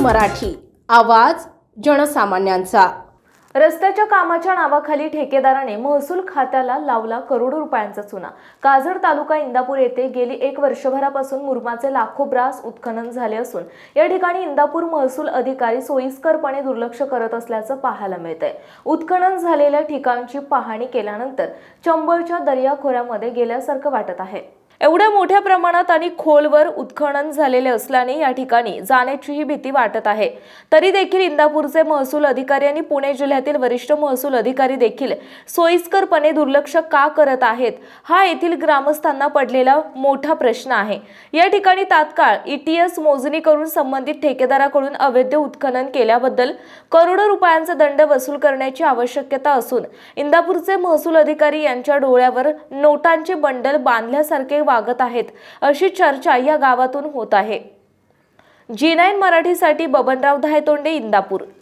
मराठी. आवाज जनसामान्यांचा. रस्त्याच्या कामाच्या नावाखाली ठेकेदाराने महसूल खात्याला लावला करोडो रुपयांचा चुना. काजळ तालुका इंदापूर येथे गेली एक वर्षभरापासून मुरमाचे लाखो ब्रास उत्खनन झाले असून या ठिकाणी इंदापूर महसूल अधिकारी सोयीस्करपणे दुर्लक्ष करत असल्याचं पाहायला मिळतंय. उत्खनन झालेल्या ठिकाणची पाहणी केल्यानंतर चंबळच्या दर्याखोऱ्यामध्ये गेल्यासारखं वाटत आहे. एवढ्या मोठ्या प्रमाणात आणि खोलवर उत्खनन झालेले असल्याने या ठिकाणी जाण्याचीही भीती वाटत आहे. तरी देखील इंदापूरचे महसूल अधिकारी आणि पुणे जिल्ह्यातील वरिष्ठ महसूल अधिकारी देखील सोयीस्करपणे दुर्लक्ष का करत आहेत हा येथील ग्रामस्थांना पडलेला मोठा प्रश्न आहे. या ठिकाणी तात्काळ ईटीएस मोजणी करून संबंधित ठेकेदाराकडून अवैध उत्खनन केल्याबद्दल करोडो रुपयांचा दंड वसूल करण्याची आवश्यकता असून इंदापूरचे महसूल अधिकारी यांच्या डोळ्यावर नोटांचे बंडल बांधल्यासारखे वागत आहेत अशी चर्चा या गावातून होत आहे. जी नाईन मराठीसाठी बबनराव धायतोंडे इंदापूर